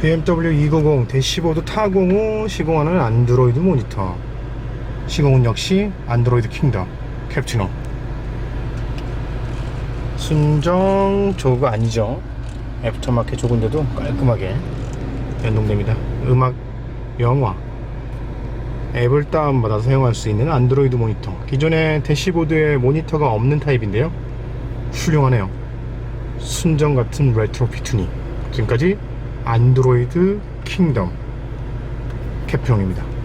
BMW 290 대시보드 타공 후 시공하는 안드로이드 모니터. 시공은 역시 안드로이드 킹덤 캡티노 순정 조그가 아니죠? 애프터마켓 조그인데도 깔끔하게 연동됩니다. 음악 영화. 앱을 다운받아 사용할 수 있는 안드로이드 모니터. 기존의 대시보드에 모니터가 없는 타입인데요. 훌륭하네요. 순정 같은 레트로 피투니. 지금까지 안드로이드 킹덤. 캡형입니다